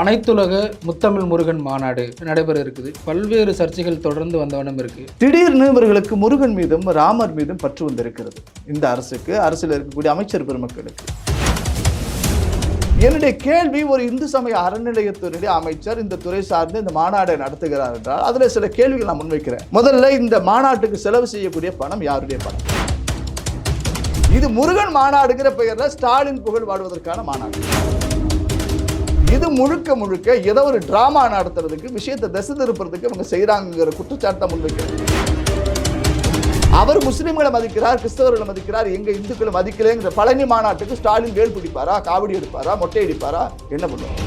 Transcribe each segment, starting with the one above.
அனைத்துலக முத்தமிழ் முருகன் மாநாடு நடைபெற இருக்குது. பல்வேறு சர்ச்சைகள் தொடர்ந்து வந்தவனம் இருக்கு. திடீர்னு இவர்களுக்கு முருகன் மீதும் ராமர் மீதும் பற்று வந்திருக்கிறது. இந்த அரசுக்கு அரசில் இருக்கக்கூடிய அமைச்சர் பெருமக்களுக்கு. என்னுடைய கேள்வி ஒரு இந்து சமய அறநிலையத்துறையுடைய அமைச்சர் இந்த துறை சார்ந்து இந்த மாநாடை நடத்துகிறார் என்றால் அதில் சில கேள்விகள் நான் முன்வைக்கிறேன். முதல்ல இந்த மாநாட்டுக்கு செலவு செய்யக்கூடிய பணம் யாருடைய பணம்? இது முருகன் மாநாடுங்கிற பெயரில் ஸ்டாலின் புகழ் வாடுவதற்கான மாநாடு. இது முழுக்க முழுக்க ஏதோ ஒரு டிராமா நடத்துறதுக்கு விஷயத்தை திசை திருப்புறதுக்கு இவங்க செய்கிறாங்கிற குற்றச்சாட்டை முன்வைக்கிறது அவர் முஸ்லீம்களை மதிக்கிறார் கிறிஸ்தவர்களை மதிக்கிறார் எங்க இந்துக்களை மதிக்கலைங்கிற பழனி மாநாட்டுக்கு ஸ்டாலின் வேல் பிடிப்பாரா காவடி எடுப்பாரா மொட்டை அடிப்பாரா என்ன பண்ணுவார்?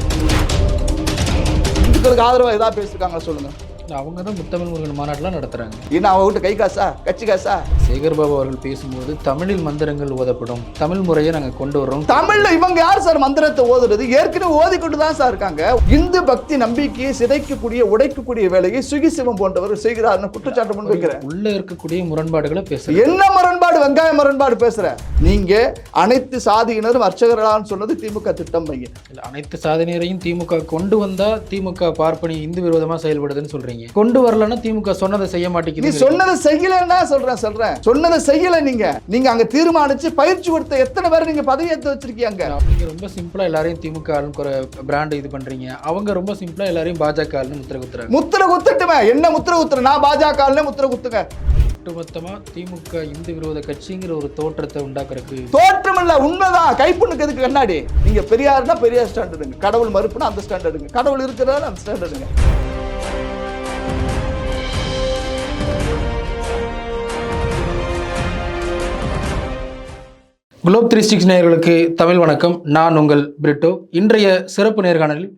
இந்துக்களுக்கு ஆதரவாக ஏதாவது பேசிருக்காங்களா சொல்லுங்க. அவங்க தான் முத்தமிழ் முருகன் மாநாடுலாம் நடத்துறாங்க. என்ன அவங்ககிட்ட கை காசா? கட்சி காசா? சேகர் பாபு அவர்கள் பேசும்போது தமிழில் மந்திரங்கள் ஓதப்படும். தமிழ் முறையை நாங்கள் கொண்டு வர்றோம். தமிழ்ல இவங்க யார் சார் மந்திரத்தை ஓதுறது? ஏற்கனவே ஓதிக்கொண்டு தான் சார் இருக்காங்க. இந்து பக்தி நம்பிக்கையை சிதைக்கக்கூடிய உடைக்கக்கூடிய வேலையை சுகி சிவம் போன்றவர் செய்கிறார்னு குற்றச்சாட்டு முன்வைக்கிறேன் உள்ள இருக்கக்கூடிய முரண்பாடுகளை பேசுறேன் என்ன முரண்பாடு? வெங்காய முரண்பாடு பேசுற. நீங்க அனைத்து சாதியினரும் அர்ச்சகர்களான்னு சொன்னது திமுக திட்டம் பையன். இல்ல, அனைத்து சாதனையரையும் திமுக கொண்டு வந்தா திமுக பார்ப்பனி இந்து விரோதமா செயல்படுதுன்னு சொல்றீங்க. கொண்டு வரலன்னா திமுக சொன்னதை செய்ய நீ மாட்டேங்குது சொன்னதை செய்யலன்னா சொல்றேன் சொல்றேன். சொன்னதை செய்யல நீங்க. நீங்க அங்க தீர்மானிச்சு பயிற்சி கொடுத்த எத்தனை பேர் நீங்க பதவி ஏத்து வச்சிருக்கீங்க நீங்க ரொம்ப சிம்பிளா எல்லாரையும் திமுக பிராண்ட் இது பண்றீங்க. அவங்க ரொம்ப சிம்பிளா எல்லாரையும் பாஜக முத்திர குத்துறாங்க. முத்திர குத்துட்டுமே. என்ன முத்திர குத்துற? நான் பாஜக முத்திர குத்துங்க. ஒட்டுமொத்தமா திமுக இந்து விரோத கட்சிங்கிற ஒரு தோற்றத்தை உண்டாக்குறதுக்கு தோற்றம் இல்ல உண்மைதான். கைப்புண்ணுக்கு எதுக்கு கண்ணாடி? நீங்க பெரியாருன்னா பெரியார் ஸ்டாண்ட் எடுங்க கடவுள் மறுப்புனா அந்த ஸ்டாண்ட் எடுங்க கடவுள் இருக்கிறதால அந்த ஸ்டாண்ட் குளோப் த்ரீ சிக்ஸ் நேயர்களுக்கு தமிழ் வணக்கம். நான் உங்கள் பிரிட்டோ. இன்றைய சிறப்பு நேர்காணலில்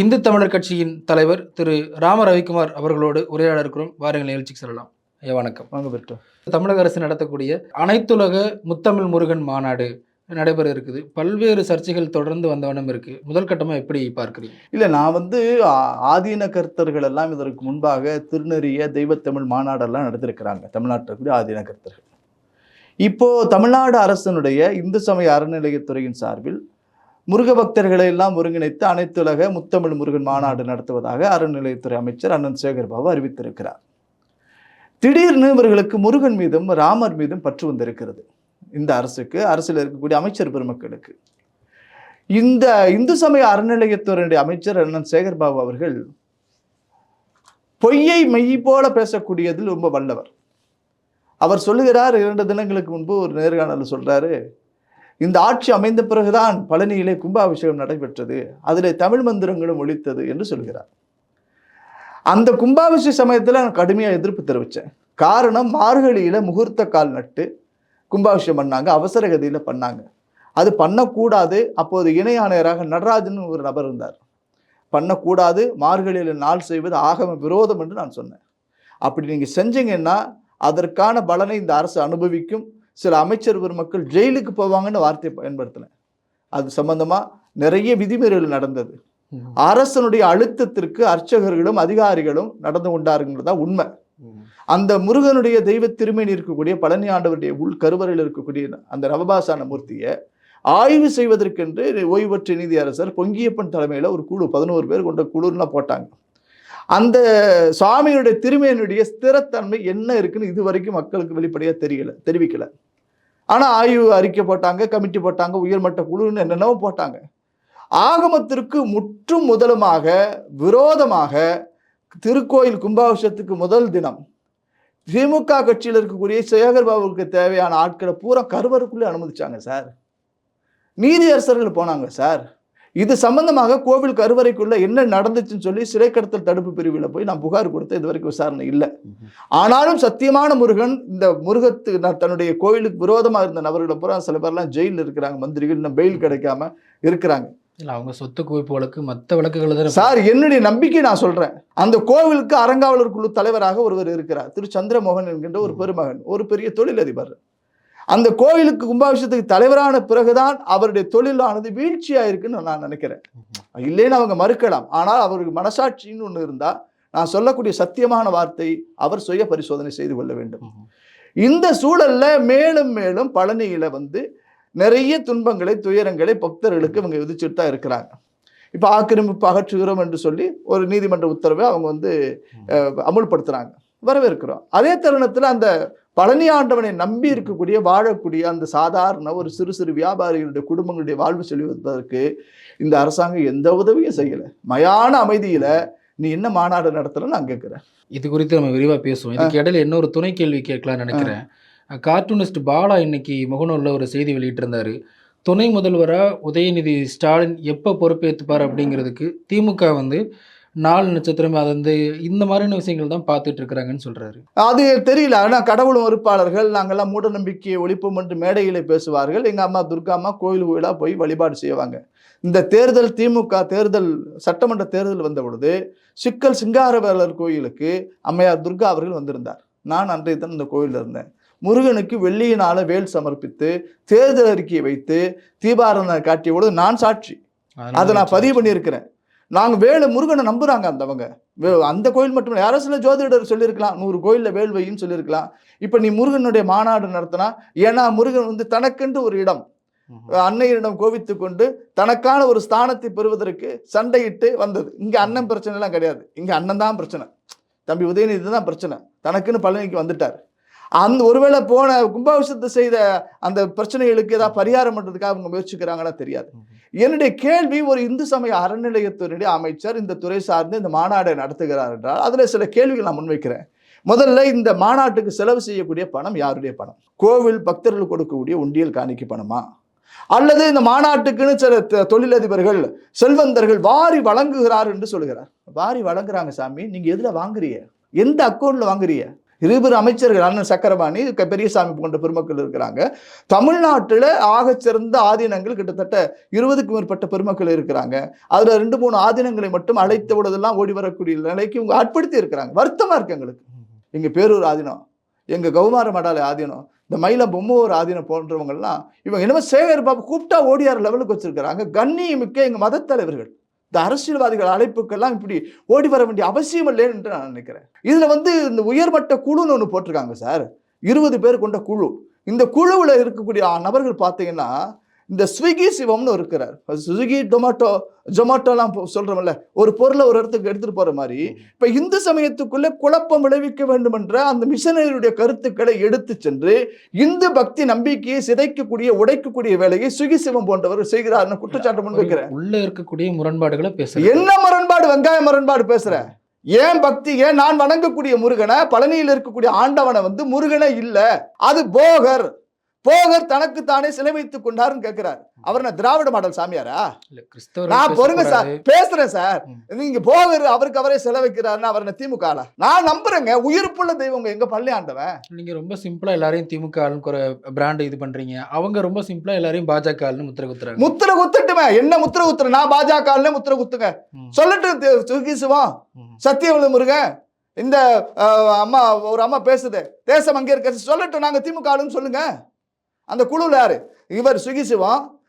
இந்து தமிழர் கட்சியின் தலைவர் திரு ராம ரவிக்குமார் அவர்களோடு உரையாட இருக்கிறோம். வாருங்கள் நிகழ்ச்சிக்கு செல்லலாம். ஐயா வணக்கம். வாங்க பெற்று தமிழக அரசு நடத்தக்கூடிய அனைத்துலக முத்தமிழ் முருகன் மாநாடு நடைபெற இருக்குது. பல்வேறு சர்ச்சைகள் தொடர்ந்து வந்தவண்ணம் இருக்கு. முதல் கட்டமா எப்படி பார்க்குறீங்க? இல்ல நான் வந்து ஆதீன கர்த்தர்கள் எல்லாம் இதற்கு முன்பாக திருநெறிய தெய்வத்தமிழ் மாநாடெல்லாம் நடத்திருக்கிறாங்க தமிழ்நாட்டில் கூடிய ஆதீன கர்த்தர்கள். இப்போ தமிழ்நாடு அரசனுடைய இந்து சமய அறநிலையத்துறையின் சார்பில் முருக பக்தர்களை எல்லாம் ஒருங்கிணைத்து அனைத்துலக முத்தமிழ் முருகன் மாநாடு நடத்துவதாக அறநிலையத்துறை அமைச்சர் அண்ணன் சேகர் பாபு அறிவித்திருக்கிறார். திடீர்னு இவர்களுக்கு முருகன் மீதும் ராமர் மீதும் பற்று வந்திருக்கிறது. இந்த அரசுக்கு அரசில் இருக்கக்கூடிய அமைச்சர் பெருமக்களுக்கு. இந்த இந்து சமய அறநிலையத்துறையுடைய அமைச்சர் அண்ணன் சேகர் பாபு அவர்கள் பொய்யை மெய் போல பேசக்கூடியதில் ரொம்ப வல்லவர். அவர் சொல்லுகிறார் இரண்டு தினங்களுக்கு முன்பு ஒரு நேர்காணலில் சொல்கிறாரு இந்த ஆட்சி அமைந்த பிறகுதான் பழனியிலே கும்பாபிஷேகம் நடைபெற்றது அதிலே தமிழ் மந்திரங்களும் ஒழித்தது என்று சொல்கிறார். அந்த கும்பாபிஷேக சமயத்தில் நான் கடுமையாக எதிர்ப்பு தெரிவித்தேன் காரணம் மார்கழியில் முகூர்த்த கால் நட்டு கும்பாபிஷேகம் பண்ணாங்க அவசர கதியில் பண்ணாங்க. அது பண்ணக்கூடாது அப்போது இணை ஆணையராக நடராஜன் ஒரு நபர் இருந்தார். பண்ணக்கூடாது மார்கழியில் நாள் செய்வது ஆகம விரோதம் என்று நான் சொன்னேன். அப்படி நீங்கள் செஞ்சீங்கன்னா அதற்கான பலனை இந்த அரசு அனுபவிக்கும். சில அமைச்சர் பெருமக்கள் ஜெயிலுக்கு போவாங்கன்னு வார்த்தையை பயன்படுத்தினேன் அது சம்பந்தமாக நிறைய விதிமீறல் நடந்தது. அரசனுடைய அழுத்தத்திற்கு அர்ச்சகர்களும் அதிகாரிகளும் நடந்து கொண்டாருங்கிறதா உண்மை. அந்த முருகனுடைய தெய்வ திருமேனி இருக்கக்கூடிய பழனி ஆண்டவருடைய உள் கருவறையில் இருக்கக்கூடிய அந்த நவபாசான மூர்த்தியை ஆய்வு செய்வதற்கென்று ஓய்வு பெற்ற நீதியரசர் பொங்கியப்பன் தலைமையில் ஒரு குழு பதினோரு பேர் கொண்ட குழுலாம் போட்டாங்க. அந்த சுவாமியுடைய திருமையினுடைய ஸ்திரத்தன்மை என்ன இருக்குன்னு இது வரைக்கும் மக்களுக்கு வெளிப்படையாக தெரியல தெரிவிக்கல. ஆனால் ஆய்வு அறிக்கை போட்டாங்க கமிட்டி போட்டாங்க உயர்மட்ட குழுன்னு என்னென்னவோ போட்டாங்க. ஆகமத்திற்கு முற்றும் முதலுமாக விரோதமாக திருக்கோயில் கும்பாபிஷத்துக்கு முதல் தினம் திமுக கட்சியில் இருக்கக்கூடிய சேகர் பாபுவுக்கு தேவையான ஆட்களை பூரா கருவருக்குள்ளே அனுமதிச்சாங்க சார். நீதியரசர்கள் போனாங்க சார். இது சம்பந்தமாக கோவில் கருவறைக்குள்ள என்ன நடந்துச்சுன்னு சொல்லி சிறை கடத்தல் தடுப்பு பிரிவில் போய் நான் புகார் கொடுத்த இது வரைக்கும் விசாரணை இல்லை. ஆனாலும் சத்தியமான முருகன் இந்த முருகத்து நான் தன்னுடைய கோவிலுக்கு விரோதமாக இருந்த நபர்களை பூரா சில பேர்லாம் ஜெயிலில் இருக்கிறாங்க. மந்திரிகள் இன்னும் பெயில் கிடைக்காம இருக்கிறாங்க. இல்ல அவங்க சொத்து குவிப்பு வழக்கு மற்ற வழக்குகளை தான் சார் என்னுடைய நம்பிக்கை நான் சொல்றேன். அந்த கோவிலுக்கு அறங்காவலர் குழு தலைவராக ஒருவர் இருக்கிறார். திரு. சந்திரமோகன் என்கின்ற ஒரு பெருமகன் ஒரு பெரிய தொழிலதிபர். அந்த கோவிலுக்கு கும்பாபிஷேகத்துக்கு தலைவரான பிறகுதான் அவருடைய தொழிலானது வீழ்ச்சியா இருக்குன்னு நான் நினைக்கிறேன். இல்லைன்னு அவங்க மறுக்கலாம். ஆனால் அவருக்கு மனசாட்சின்னு ஒன்று இருந்தா நான் சொல்லக்கூடிய சத்தியமான வார்த்தை அவர் சுய பரிசோதனை செய்து கொள்ள வேண்டும். இந்த சூழல்ல மேலும் மேலும் பழனியில வந்து நிறைய துன்பங்களை துயரங்களை பக்தர்களுக்கு இவங்க விதிச்சுட்டு தான் இருக்கிறாங்க. இப்போ ஆக்கிரமிப்பு அகற்றுகிறோம் என்று சொல்லி ஒரு நீதிமன்ற உத்தரவை அவங்க வந்து அஹ், அமுல்படுத்துறாங்க. வரவேற்கிறோம். அதே தருணத்தில் அந்த பழனி ஆண்டவனை நம்பி இருக்கக்கூடிய வாழக்கூடிய அந்த சாதாரண ஒரு சிறு சிறு வியாபாரிகளுடைய குடும்பங்களுடைய வாழ்வு செல்வதற்கு இந்த அரசாங்கம் எந்த உதவியும் செய்யலை. மயான அமைதியில நீ என்ன மாநாடு நடத்துறன்னு நான் கேட்குறேன். இது குறித்து நம்ம விரிவாக பேசுவோம். இதுக்கு இடையில இன்னொரு துணை கேள்வி கேட்கலாம்னு நினைக்கிறேன். கார்ட்டூனிஸ்ட் பாலா இன்னைக்கு முகநூலில் ஒரு செய்தி வெளியிட்டிருந்தாரு. துணை முதல்வராக உதயநிதி ஸ்டாலின் எப்போ பொறுப்பேற்றுப்பார் அப்படிங்கிறதுக்கு திமுக வந்து நாலு நட்சத்திரம் அது வந்து இந்த மாதிரியான விஷயங்கள் தான் பார்த்துட்டு இருக்கிறாங்கன்னு சொல்றாரு. அது தெரியல. ஆனால் கடவுள் மறுப்பாளர்கள் நாங்கெல்லாம் மூட நம்பிக்கையை ஒழிப்போம் என்று மேடையில் பேசுவார்கள். எங்கள் அம்மா துர்கா அம்மா கோயில் கோயிலாக போய் வழிபாடு செய்வாங்க. இந்த தேர்தல் திமுக தேர்தல் சட்டமன்ற தேர்தல் வந்த பொழுது சிக்கல் சிங்காரவேலர் கோயிலுக்கு அம்மையார் துர்கா அவர்கள் வந்திருந்தார். நான் அன்றைய தினம் இந்த கோயிலில் இருந்தேன். முருகனுக்கு வெள்ளியினால வேல் சமர்ப்பித்து தேர்தல் அறிக்கையை வைத்து தீபாராதனை காட்டிய பொழுது நான் சாட்சி. அதை நான் பதிவு பண்ணியிருக்கிறேன். நாங்கள் வேலு முருகனை நம்புறாங்க அந்தவங்க வே- அந்த கோயில் மட்டும் யாரோ சில ஜோதிடர் சொல்லியிருக்கலாம் நூறு கோயிலில் வேல் வைன்னு சொல்லியிருக்கலாம் இப்போ நீ முருகனுடைய மாநாடு நடத்தினா ஏன்னா முருகன் வந்து தனக்கென்று ஒரு இடம். அன்னையரிடம் கோவித்து கொண்டு தனக்கான ஒரு ஸ்தானத்தை பெறுவதற்கு சண்டையிட்டு வந்தது. இங்க அண்ணன் பிரச்சனை எல்லாம் கிடையாது. இங்க அண்ணன் தான் பிரச்சனை. தம்பி உதயநிதி தான் பிரச்சனை. தனக்குன்னு பழனிக்கு வந்துட்டார். அந்த ஒருவேளை போன கும்பாபிஷேகத்தை செய்த அந்த பிரச்சனைகளுக்கு ஏதாவது பரிகாரம் பண்றதுக்காக அவங்க முயற்சிக்கிறாங்கன்னா தெரியாது. என்னுடைய கேள்வி ஒரு இந்து சமய அறநிலையத்துறையுடைய அமைச்சர் இந்த துறை சார்ந்து இந்த மாநாடை நடத்துகிறார் என்றால் அதில் சில கேள்விகள் நான் முன்வைக்கிறேன். முதல்ல இந்த மாநாட்டுக்கு செலவு செய்யக்கூடிய பணம் யாருடைய பணம்? கோவில் பக்தர்கள் கொடுக்கக்கூடிய உண்டியல் காணிக்கு பணமா? அல்லது இந்த மாநாட்டுக்குன்னு சில தொழிலதிபர்கள் செல்வந்தர்கள் வாரி வழங்குகிறார் என்று சொல்கிறார். வாரி வழங்குறாங்க சாமி நீங்கள் எதில் வாங்குறீங்க? எந்த அக்கௌண்ட்டில் வாங்குறீங்க? இருபெரும் அமைச்சர்கள் அண்ணன் சக்கரபாணி பெரியசாமி போன்ற பெருமக்கள் இருக்கிறாங்க. தமிழ்நாட்டில் ஆகச்சிறந்த ஆதீனங்கள் கிட்டத்தட்ட இருபதுக்கும் மேற்பட்ட பெருமக்கள் இருக்கிறாங்க. அதில் ரெண்டு மூணு ஆதீனங்களை மட்டும் அழைத்த விடதெல்லாம் ஓடி வரக்கூடிய நிலைக்கு இவங்க ஆட்படுத்தி இருக்கிறாங்க. வருத்தமாக இருக்கு எங்களுக்கு. எங்கள் பேரூர் ஆதீனம் எங்கள் கௌமார மடாலை ஆதீனம் இந்த மயில பொம்மூர் ஆதீனம் போன்றவங்கள்லாம் இவங்க என்னமோ சேகர் பாபு கூப்பிட்டா ஓடியார் லெவலுக்கு வச்சிருக்கிறாங்க. கண்ணியமிக்க எங்கள் மதத் தலைவர்கள். இந்த அரசியல்வாதிகள் அழைப்புக்கெல்லாம் இப்படி ஓடி வர வேண்டிய அவசியம் இல்லைன்னு என்று நான் நினைக்கிறேன். இதில் வந்து இந்த உயர்மட்ட குழுன்னு ஒன்று போட்டிருக்காங்க சார். இருபது பேர் கொண்ட குழு. இந்த குழுவில் இருக்கக்கூடிய நபர்கள் பார்த்தீங்கன்னா இந்த ஸ்விக்கி சிவம்னு இருக்கிறார். ஸ்விக்கி டொமேட்டோ ஜொமேட்டோலாம் சொல்கிறோம்ல ஒரு பொருளை ஒரு இடத்துக்கு எடுத்துகிட்டு போகிற மாதிரி இப்போ இந்து சமயத்துக்குள்ளே குழப்பம் விளைவிக்க வேண்டும் என்ற அந்த மிஷனரியுடைய கருத்துக்களை எடுத்து சென்று இந்து பக்தி நம்பிக்கையை சிதைக்கக்கூடிய உடைக்கக்கூடிய வேலையை சுகி சிவம் போன்றவர் செய்கிறார்னு குற்றச்சாட்டு முன்வைக்கிறேன் உள்ள இருக்கக்கூடிய முரண்பாடுகளை பேசுறாரு என்ன முரண்பாடு வெங்காய முரண்பாடு பேசுற? ஏன் பக்தி ஏன் நான் வணங்கக்கூடிய முருகனை பழனியில் இருக்கக்கூடிய ஆண்டவனை வந்து முருகனே இல்ல அது போகர். போகர் தனக்கு தானே சிலை வைத்துக் கொண்டாருன்னு கேட்கிறார் அவர் என்ன திராவிட மாடல் சாமியாரா? நான் பொறுங்க சார் பேசுறேன் சார். நீங்க போகர் அவருக்கு அவரே செல வைக்கிறாருன்னு அவர் திமுக ஆளா? நான் நம்புறேங்க உயிர்ப்புள்ள தெய்வங்க எங்க பள்ளி ஆண்டவன். நீங்க ரொம்ப சிம்பிளா எல்லாரையும் திமுக ஆளுன்னு ஒரு பிராண்ட் இது பண்றீங்க. அவங்க ரொம்ப சிம்பிளா எல்லாரையும் பாஜக ஆளுன்னு முத்திர குத்துறாங்க. முத்திர குத்துட்டுமே என்ன முத்திர குத்துற? நான் பாஜக ஆளுனே முத்திர குத்துங்க. ம். சொல்லட்டும் சுகி சிவம் ம். சத்தியவள முருகன் இந்த அம்மா ஒரு அம்மா பேசுது. தேசம் அங்கே இருக்க சொல்லட்டும் நாங்க திமுக ஆளுன்னு சொல்லுங்க. அந்த குழுவில் யார்? இவர் சுகி சிவம்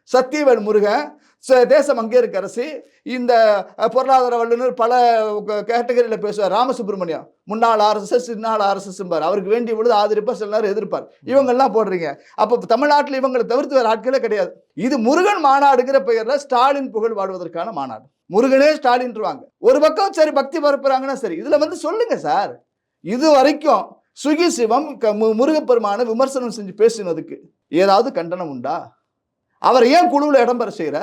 முருகன் ச- தேசம் அங்கே இருக்க அரசு இந்த பொருளாதார வல்லுநர் பல கேட்டகரியில் பேசுவார். ராமசுப்ரமணியம். முன்னாள் ஆர்எஸ்எஸ் இன்னாள் ஆர்எஸ்எஸ்ம்பார் அவருக்கு வேண்டிய பொழுது ஆதரிப்பார் சில நேரம் எதிர்ப்பார். இவங்கெல்லாம் போடுறீங்க. அப்போ தமிழ்நாட்டில் இவங்களை தவிர்த்து வேறு ஆட்களே கிடையாது. இது முருகன் மாநாடுங்கிற பெயரில் ஸ்டாலின் புகழ் வாடுவதற்கான மாநாடு. முருகனே ஸ்டாலின்ருவாங்க. ஒரு பக்கம் சரி பக்தி பரப்புறாங்கன்னா சரி. இதில் வந்து சொல்லுங்க சார். இது வரைக்கும் சுகி சிவம் முருகப்பெருமான விமர்சனம் செஞ்சு பேசினதுக்கு ஏதாவது கண்டனம் உண்டா? அவர் ஏன் குழுவில் இடம்பெற செய்யற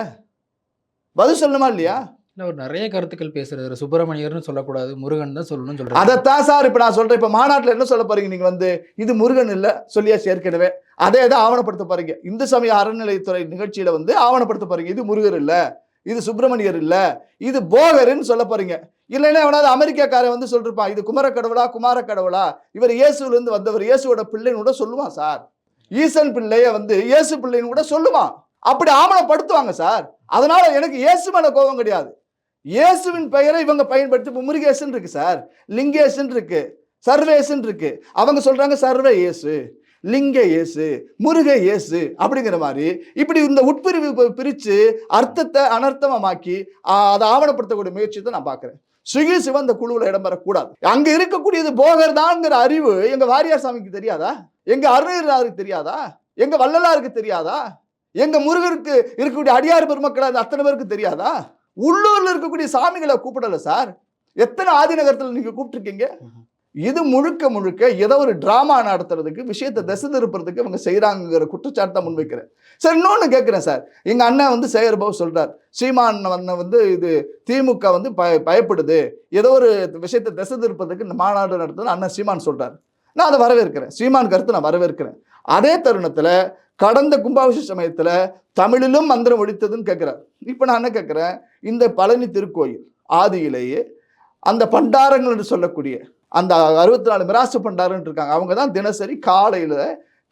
பதில் சொல்லணுமா இல்லையா? இல்ல ஒரு நிறைய கருத்துக்கள் பேசுறாரு. சுப்பிரமணியர்னு சொல்லக்கூடாது முருகன் தான் சொல்லணும்னு சொல்றாரு. அதைத்தான் சார் இப்ப நான் சொல்றேன். இப்ப மாநாட்டுல என்ன சொல்ல போறீங்க? நீங்க வந்து இது முருகன் இல்ல சொல்லியாச்சு ஏற்கனவே அதே தான் ஆவணப்படுத்த போறீங்க. இந்து சமய அறநிலையத்துறை நிகழ்ச்சியில வந்து ஆவணப்படுத்த போறீங்க. இது முருகர் இல்ல இது சுப்பிரமணியர் இல்ல இது போகர்னு சொல்ல போறீங்க. இல்லைன்னா அவனாவது அமெரிக்காக்காரன் வந்து சொல்லிருப்பான் இது குமர கடவுளா குமார கடவுளா இவர் இயேசுலேருந்து வந்தவர் இயேசுவோட பிள்ளைன்னு கூட சொல்லுவான் சார். ஈசன் பிள்ளைய வந்து இயேசு பிள்ளைன்னு கூட சொல்லுவான். அப்படி ஆவணப்படுத்துவாங்க சார். அதனால எனக்கு இயேசு மேல கோபம் கிடையாது. இயேசுவின் பெயரை இவங்க பயன்படுத்தி இப்போ முருகேசன் இருக்கு சார். லிங்கேசன் இருக்கு. சர்வேசன் இருக்கு. அவங்க சொல்றாங்க சர்வ இயேசு லிங்க இயேசு முருக இயேசு அப்படிங்கிற மாதிரி இப்படி இந்த உட்பிரிவு பிரித்து அர்த்தத்தை அனர்த்தமாக்கி அதை ஆவணப்படுத்தக்கூடிய முயற்சி தான் நான் பார்க்குறேன். சுகி சிவன் இந்த குழுவில் இடம்பெறக்கூடாது அங்க இருக்கக்கூடியது போகர் தான்ங்கிற அறிவு எங்க வாரியார் சாமிக்கு தெரியாதா? எங்க அருணகிரிநாதருக்கு தெரியாதா? எங்க வள்ளலாருக்கு தெரியாதா? எங்க முருகருக்கு இருக்கக்கூடிய அடியார் பெருமக்கள் அது அத்தனை பேருக்கு தெரியாதா? உள்ளூர்ல இருக்கக்கூடிய சாமிகளை கூப்பிடல சார். எத்தனை ஆதிநகரத்தில் நீங்க கூப்பிட்டுருக்கீங்க? இது முழுக்க முழுக்க ஏதோ ஒரு டிராமா நடத்துறதுக்கு விஷயத்தை திசை திருப்புறதுக்கு இவங்க செய்கிறாங்கிற குற்றச்சாட்டு தான் முன்வைக்கிறேன். சார் இன்னொன்று கேட்குறேன் சார். எங்கள் அண்ணன் வந்து சேகர் பாபு சொல்றார். சீமான் அண்ணன் வந்து இது திமுக வந்து பய பயப்படுது. ஏதோ ஒரு விஷயத்தை திசை திருப்பதுக்கு இந்த மாநாடு நடத்துறது அண்ணன் சீமான் சொல்கிறார் நான் அதை வரவேற்கிறேன். சீமான் கருத்து நான் வரவேற்கிறேன். அதே தருணத்தில் கடந்த கும்பாபிஷ சமயத்தில் தமிழிலும் மந்திரம் ஒழித்ததுன்னு கேட்குறார். இப்போ நான் என்ன கேட்குறேன்? இந்த பழனி திருக்கோயில் ஆதியிலேயே அந்த பண்டாரங்கள் என்று சொல்லக்கூடிய அந்த அறுபத்தி நாலு மிராசு பண்டாருன்னு இருக்காங்க. அவங்க தான் தினசரி காலையில்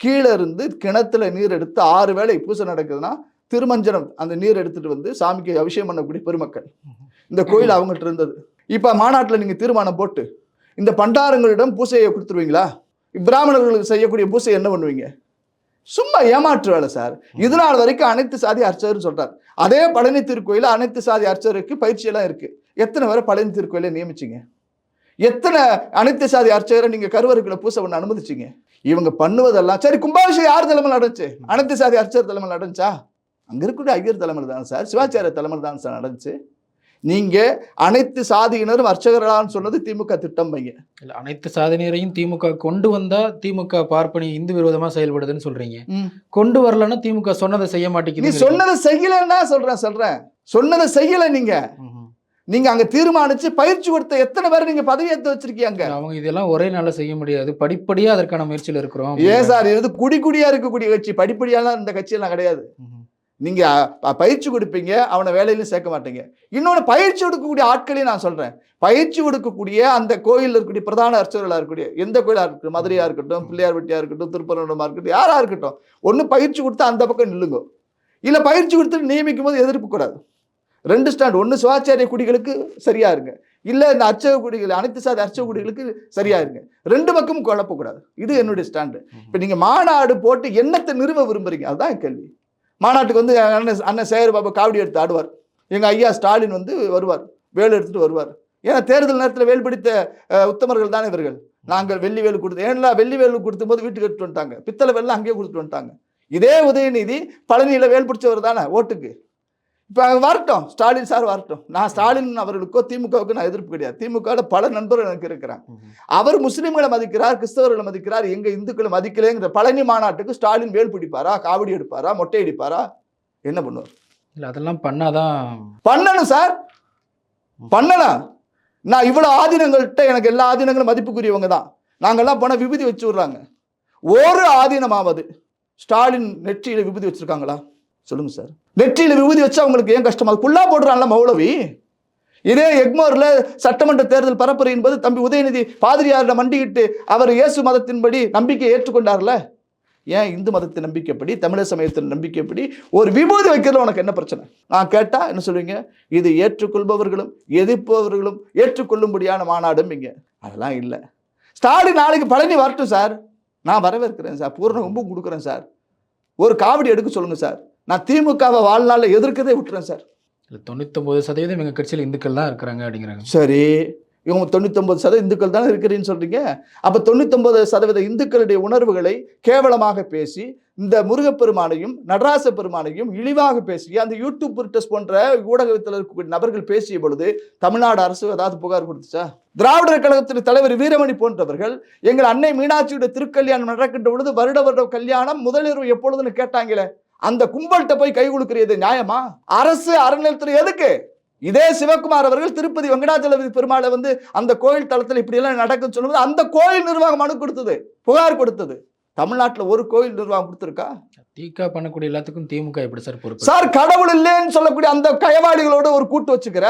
கீழே இருந்து கிணத்துல நீர் எடுத்து ஆறு வேளை பூசை நடக்குதுன்னா திருமஞ்சனம் அந்த நீர் எடுத்துட்டு வந்து சாமிக்கு அபிஷேகம் பண்ணக்கூடிய பெருமக்கள். இந்த கோயில் அவங்ககிட்ட இருந்தது. இப்போ மாநாட்டில் நீங்கள் தீர்மானம் போட்டு இந்த பண்டாரங்களிடம் பூசையை கொடுத்துருவீங்களா? பிராமணர்களுக்கு செய்யக்கூடிய பூசை என்ன பண்ணுவீங்க? சும்மா ஏமாற்று வேலை சார். இது நாள் வரைக்கும் அனைத்து சாதி அர்ச்சகர்னு சொல்றார். அதே பழனி திருக்கோயில அனைத்து சாதி அர்ச்சகருக்கு பயிற்சியெல்லாம் இருக்கு. எத்தனை பேரை பழனி திருக்கோயில நியமிச்சிங்க? எத்தனை அனைத்து சாதி அர்ச்சகரை நீங்க கருவறைக்குள்ள பூசை பண்ண அனுமதிச்சீங்க? இவங்க பண்ணுவதெல்லாம் சரி கும்பாபிஷேகம் யார் தலைமையில் நடந்துச்சு? அனைத்து சாதி அர்ச்சகர் தலைமையில் நடந்துச்சா? அங்க இருக்கக்கூடிய ஐயர் தலைமையில் தான் சார். சிவாச்சாரிய தலைமையில் தான் சார் நடந்துச்சு. நீங்க அனைத்து சாதியினரும் அர்ச்சகர்களான்னு சொன்னது திமுக திட்டம் பைய இல்ல அனைத்து சாதனையரையும் திமுக கொண்டு வந்தா திமுக பார்ப்பனி இந்து விரோதமா செயல்படுதுன்னு சொல்றீங்க. கொண்டு வரலன்னா திமுக சொன்னதை செய்ய நீ மாட்டேங்குது சொன்னதை செய்யலன்னா சொல்றேன் சொல்றேன். சொன்னதை செய்யல நீங்க. நீங்க அங்க தீர்மானிச்சு பயிற்சி கொடுத்த எத்தனை பேர் நீங்க பதவி ஏத்து வச்சிருக்கீங்க? அவங்க இதெல்லாம் ஒரே நாள்ல செய்ய முடியாது. படிப்படியா அதற்கான முயற்சியில் இருக்கிறோம் ஏன் சார்? இது குடி குடியா இருக்கக்கூடிய கட்சி. படிப்படியாலாம் இந்த கட்சியெல்லாம் கிடையாது. நீங்க பயிற்சி கொடுப்பீங்க அவனை வேலையிலும் சேர்க்க மாட்டீங்க. இன்னொன்று பயிற்சி கொடுக்கக்கூடிய ஆட்களையும் நான் சொல்றேன். பயிற்சி கொடுக்கக்கூடிய அந்த கோயிலில் இருக்கக்கூடிய பிரதான அர்ச்சகர்களாக இருக்கக்கூடிய எந்த கோயிலா இருக்கட்டும் மதுரையா இருக்கட்டும் பிள்ளையார்பட்டியா இருக்கட்டும் திருப்பரங்குன்றமா இருக்கட்டும் யாரா இருக்கட்டும் ஒன்று பயிற்சி கொடுத்தா அந்த பக்கம் நில்லுங்க. இல்லை பயிற்சி கொடுத்துட்டு நியமிக்கும் போது எதிர்ப்பு கூடாது. ரெண்டு ஸ்டாண்ட் ஒன்று சிவாச்சாரிய குடிகளுக்கு சரியா இருங்க. இல்லை இந்த அர்ச்சக குடிகள் அனைத்து சாதி அர்ச்சக குடிகளுக்கு சரியா இருங்க. ரெண்டு பக்கமும் குழப்பக்கூடாது இது என்னுடைய ஸ்டாண்டு. இப்போ நீங்க மாநாடு போட்டு என்னத்தை நிறுவ விரும்புறீங்க? அதுதான் கேள்வி. மாநாட்டுக்கு வந்து அண்ணன் அண்ணன் சேகர் பாபு காவடி எடுத்து ஆடுவார். எங்க ஐயா ஸ்டாலின் வந்து வருவார். வேல் எடுத்துட்டு வருவார். ஏன்னா தேர்தல் நேரத்தில் வேல் பிடித்த உத்தமர்கள் தானே இவர்கள். நாங்கள் வெள்ளி வேலு கொடுத்து ஏன்னா வெள்ளி வேலு கொடுத்தும் போது வீட்டுக்கு எடுத்துட்டு வந்துட்டாங்க. பித்தளை வெள்ளம் அங்கேயே கொடுத்துட்டு வந்துட்டாங்க. இதே உதயநிதி பழனியில் வேல் பிடிச்சவர் தானே ஓட்டுக்கு. இப்போ வரட்டும். ஸ்டாலின் சார் வரட்டும். நான் ஸ்டாலின் அவர்களுக்கோ திமுகவுக்கு நான் எதிர்ப்பு கிடையாது. திமுகவில் பல நண்பர்கள் எனக்கு இருக்கிறாங்க. அவர் முஸ்லிம்களை மதிக்கிறார் கிறிஸ்தவர்களை மதிக்கிறார் எங்க இந்துக்களை மதிக்கலைங்கிற பழனி மாநாட்டுக்கு ஸ்டாலின் வேல் பிடிப்பாரா காவடி எடுப்பாரா மொட்டை அடிப்பாரா? என்ன பண்ணுவார்? இல்ல அதெல்லாம் பண்ணாதான் பண்ணணும் சார். பண்ணலாம். நான் இவ்வளவு ஆதீனங்கள்கிட்ட எனக்கு எல்லா ஆதீனங்களும் மதிப்புக்குரியவங்க தான். நாங்கெல்லாம் போனால் விபூதி வச்சு விடுறாங்க. ஒரு ஆதீனமாவது ஸ்டாலின் நெற்றியில விபூதி வச்சிருக்காங்களா? சொல்லுங்க சார். நெற்றியில் விபூதி வச்சா அவங்களுக்கு ஏன் கஷ்டமா? புல்லா போடுறான்ல மௌலவி. இதே எக்மோரில் சட்டமன்ற தேர்தல் பரப்புரை என்பது தம்பி உதயநிதி பாதிரியாரிடம் மண்டியிட்டு அவர் இயேசு மதத்தின்படி நம்பிக்கை ஏற்றுக்கொண்டார்ல. ஏன் இந்து மதத்தின் நம்பிக்கைப்படி தமிழர் சமயத்தின் நம்பிக்கைப்படி ஒரு விபூதி வைக்கிறதுல உனக்கு என்ன பிரச்சனை? நான் கேட்டால் என்ன சொல்லுவீங்க இது ஏற்றுக்கொள்பவர்களும் எதிர்ப்பவர்களும் ஏற்றுக்கொள்ளும்படியான மாநாடும் இங்கே. அதெல்லாம் இல்லை. ஸ்டாலின் நாளைக்கு பழனி வரட்டும் சார். நான் வரவேற்கிறேன் சார். பூர்ண கும்பம் கொடுக்குறேன் சார். ஒரு காவடி எடுக்க சொல்லுங்கள் சார். நான் திமுகவை வாழ்நாளில் எதிர்க்கதே விட்டுறேன் சார். இல்ல தொண்ணூத்தொன்பது சதவீதம் எங்க கட்சியில் இந்துக்கள் தான் இருக்கிறாங்க அப்படிங்கிறாங்க. சரி இவங்க தொண்ணூத்தொன்பது சதவீத இந்துக்கள் தானே இருக்கிறீன்னு சொல்றீங்க. அப்ப தொண்ணூத்தொன்பது சதவீத இந்துக்களுடைய உணர்வுகளை கேவலமாக பேசி இந்த முருகப்பெருமானையும் நடராச பெருமானையும் இழிவாக பேசி அந்த யூடியூப் டெஸ்ட் போன்ற ஊடகத்தில் இருக்கக்கூடிய நபர்கள் பேசிய பொழுது தமிழ்நாடு அரசு ஏதாவது புகார் கொடுத்துச்சா? திராவிடர் கழகத்தின் தலைவர் வீரமணி போன்றவர்கள் எங்கள் அன்னை மீனாட்சியுடைய திருக்கல்யாணம் நடக்கின்ற பொழுது வருட வருட கல்யாணம் முதலிரவு எப்பொழுதுன்னு கேட்டாங்களே. அந்த கும்பல்கிட்ட போய் கை கொடுக்கிறது நியாயமா? அரசு அறநிலையத்துறை எதுக்கு? இதே சிவகுமார் அவர்கள் திருப்பதி வெங்கடாச்சலபதி பெருமாளை வந்து அந்த கோயில் தளத்தில் இப்படி எல்லாம் நடக்குன்னு சொல்லும்போது அந்த கோயில் நிர்வாகம் மனு கொடுத்தது புகார் கொடுத்தது. தமிழ்நாட்டில் ஒரு கோயில் நிர்வாகம் கொடுத்துருக்கா? திக பண்ணக்கூடிய எல்லாத்துக்கும் திமுக எப்படி சார் பொறுப்பு? சார் கடவுள் இல்லைன்னு சொல்லக்கூடிய அந்த கயவாளிகளோட ஒரு கூட்டு வச்சுக்கிற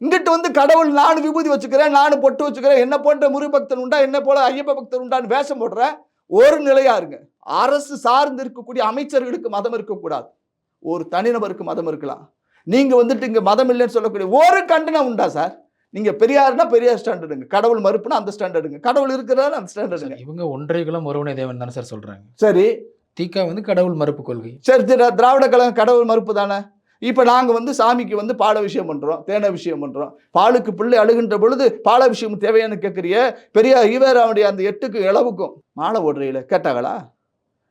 இங்கிட்டு வந்து கடவுள் நானும் விபூதி வச்சுக்கிறேன் நானும் பொட்டு வச்சுக்கிறேன் என்ன போன்ற முருகபக்தன் உண்டா என்ன போல ஐயப்ப பக்தன் உண்டான்னு வேஷம் போடுற ஒரு நிலையா இருங்க. அரசு சார்ந்து இருக்கக்கூடிய அமைச்சர்களுக்கு மதம் இருக்கக்கூடாது. ஒரு தனிநபருக்கு மதம் இருக்கலாம். நீங்க வந்துட்டு இங்க மதம் இல்லைன்னு சொல்லக்கூடிய ஒரு கண்டனம் உண்டா சார்? நீங்க பெரியார்னா பெரியார் ஸ்டாண்டர்டுங்க கடவுள் மறுப்புனா அந்த ஸ்டாண்டர்டுங்க கடவுள் இருக்கிறாரு அந்த ஸ்டாண்டர்டுங்க இவங்க ஒன்றை குலம் ஒருவனை தேவன் தானே சார் சொல்றாங்க. சரி. திக வந்து கடவுள் மறுப்பு கொள்கை. சரி திரா- திராவிட கழகம் கடவுள் மறுப்பு தானே? இப்போ நாங்கள் வந்து சாமிக்கு வந்து பால விஷயம் பண்ணுறோம் தேன விஷயம் பண்ணுறோம் பாலுக்கு பிள்ளை அழுகின்ற பொழுது பால விஷயம் தேவையானு கேட்குறிய பெரிய ஈவேராவுடைய அந்த எட்டுக்கு இளவுக்கும் மாலை ஓடுறையில் கேட்டாங்களா?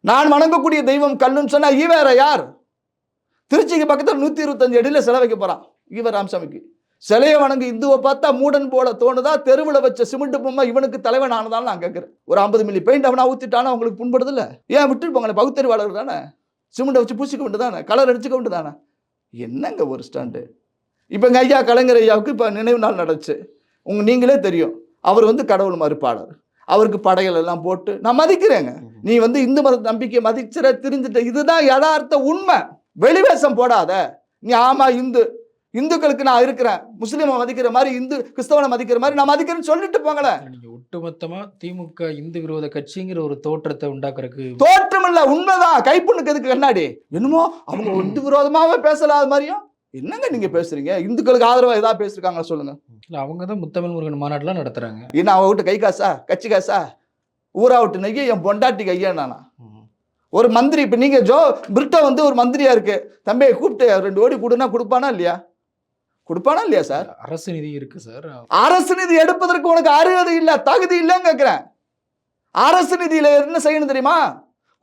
நான் வணங்கக்கூடிய தெய்வம் கல்லுன்னு சொன்னால் ஈவேரா யார்? திருச்சிக்கு பக்கத்தில் நூற்றி இருபத்தஞ்சு அடியில் செலவைக்க போகிறான் ஈவர் ராமசாமிக்கு. சிலையை வணங்கு இந்துவை பார்த்தா மூடன் போல தோணுதா? தெருவில் வச்ச சிமெண்ட் பொம்மை இவனுக்கு தலைவன் ஆனதான்னு நான் கேட்குறேன் ஒரு ஐம்பது மில்லி பெயிண்ட் அவனா ஊற்றிட்டானா உங்களுக்கு புண்படுதில்ல? ஏன் விட்டுட்டு போங்களேன் பகுத்தறிவாளர் தானே? சிமெண்ட்டை வச்சு பூசிக்க வேண்டியதானே கலர் அடிச்சுக்க வேண்டியதானே என்னங்க ஒரு ஸ்டாண்டு? இப்போ எங்கள் ஐயா கலைஞர் ஐயாவுக்கு இப்போ நினைவு நாள் நடந்துச்சு. உங்க நீங்களே தெரியும். அவர் வந்து கடவுள் மறுப்பாளர் அவருக்கு படைகள் எல்லாம் போட்டு நான் மதிக்கிறேங்க. நீ வந்து இந்து மத நம்பிக்கையை மதிச்சிட தெரிஞ்சுட்ட இதுதான் யதார்த்த உண்மை. வெளிவேஷம் போடாத. நீ ஆமா இந்து. இந்துக்களுக்கு நான் இருக்கிறேன். முஸ்லீமை மதிக்கிற மாதிரி இந்து கிறிஸ்தவனை மதிக்கிற மாதிரி நான் மதிக்கிறேன்னு சொல்லிட்டு போங்களேன். நீங்க ஒட்டுமொத்தமா திமுக இந்து விரோத கட்சிங்கிற ஒரு தோற்றத்தை உண்டாக்குறதுக்கு தோற்றம் இல்ல உண்மைதான். கைப்புண்ணுக்கு எதுக்கு கண்ணாடி? என்னமோ அவங்க இந்து விரோதமாவே பேசலாத மாதிரியும் என்னங்க நீங்க பேசுறீங்க? இந்துக்களுக்கு ஆதரவா ஏதாவது பேசிருக்காங்க சொல்லுங்க. இல்ல அவங்க தான் முத்தமிழ் முருகன் மாநாடுலாம் நடத்துறாங்க. என்ன அவ விட்டு கை காசா? கட்சி காசா? ஊரா விட்டு நெய்ய என் பொண்டாட்டி கையா நானா ஒரு மந்திரி இப்ப நீங்க ஜோ பிரிட்டோ வந்து ஒரு மந்திரியா இருக்கு. தம்பியை கூப்பிட்டு ரெண்டு ஓடி கொடுனா கொடுப்பானா இல்லையா? கொடுப்பானா இல்லையா சார்? அரசு நிதி இருக்கு சார். அரசு நிதி எடுப்பதற்கு உனக்கு அருகதை இல்ல தகுதி இல்லைன்னு கேட்கிறேன் அரசு நிதியில என்ன செய்யணும் தெரியுமா?